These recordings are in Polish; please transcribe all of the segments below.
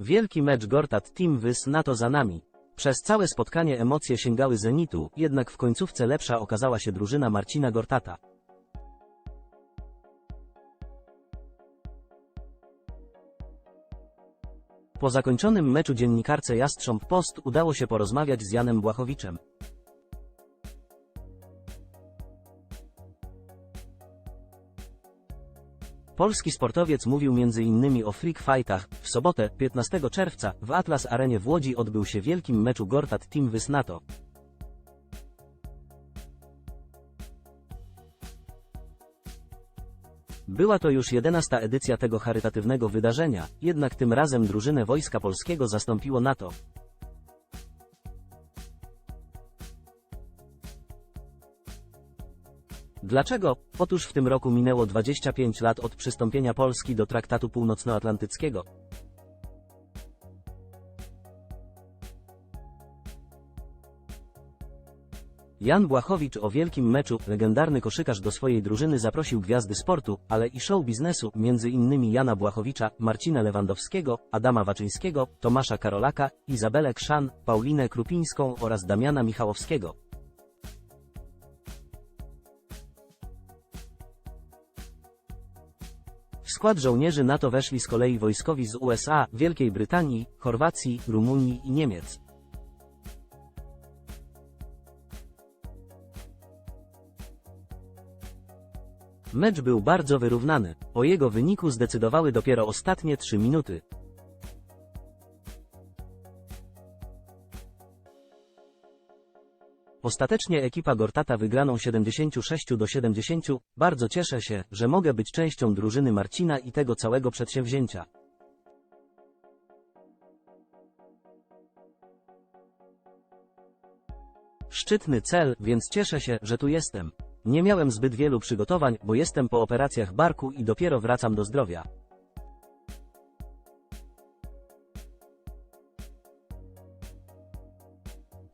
Wielki mecz Gortat Team Wys NATO za nami. Przez całe spotkanie emocje sięgały zenitu, jednak w końcówce lepsza okazała się drużyna Marcina Gortata. Po zakończonym meczu dziennikarce Jastrząb Post udało się porozmawiać z Janem Błachowiczem. Polski sportowiec mówił m.in. o freak fightach. W sobotę, 15 czerwca, w Atlas Arenie w Łodzi odbył się wielkim meczu Gortat Team Wys NATO. Była to już jedenasta edycja tego charytatywnego wydarzenia, jednak tym razem drużynę Wojska Polskiego zastąpiło NATO. Dlaczego? Otóż w tym roku minęło 25 lat od przystąpienia Polski do Traktatu Północnoatlantyckiego. Jan Błachowicz o wielkim meczu, legendarny koszykarz do swojej drużyny zaprosił gwiazdy sportu, ale i show biznesu, między innymi Jana Błachowicza, Marcina Lewandowskiego, Adama Waczyńskiego, Tomasza Karolaka, Izabelę Krzan, Paulinę Krupińską oraz Damiana Michałowskiego. W skład żołnierzy NATO weszli z kolei wojskowi z USA, Wielkiej Brytanii, Chorwacji, Rumunii i Niemiec. Mecz był bardzo wyrównany. O jego wyniku zdecydowały dopiero ostatnie trzy minuty. Ostatecznie ekipa Gortata wygraną 76 do 70. Bardzo cieszę się, że mogę być częścią drużyny Marcina i tego całego przedsięwzięcia. Szczytny cel, więc cieszę się, że tu jestem. Nie miałem zbyt wielu przygotowań, bo jestem po operacjach barku i dopiero wracam do zdrowia.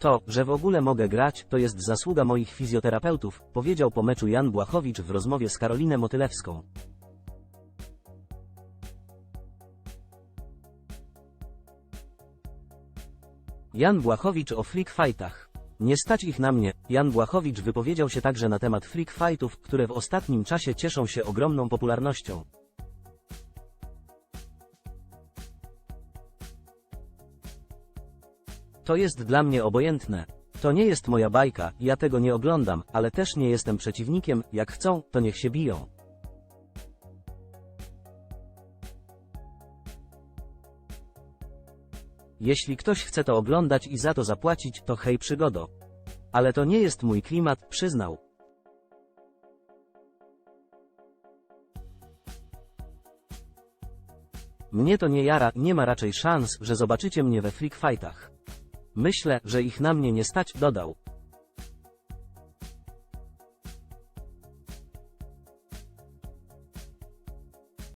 To, że w ogóle mogę grać, to jest zasługa moich fizjoterapeutów, powiedział po meczu Jan Błachowicz w rozmowie z Karoliną Motylewską. Jan Błachowicz o freak fightach. Nie stać ich na mnie. Jan Błachowicz wypowiedział się także na temat freak fightów, które w ostatnim czasie cieszą się ogromną popularnością. To jest dla mnie obojętne. To nie jest moja bajka, ja tego nie oglądam, ale też nie jestem przeciwnikiem, jak chcą, to niech się biją. Jeśli ktoś chce to oglądać i za to zapłacić, to hej przygodo. Ale to nie jest mój klimat, przyznał. Mnie to nie jara, nie ma raczej szans, że zobaczycie mnie we freak fightach. Myślę, że ich na mnie nie stać, dodał.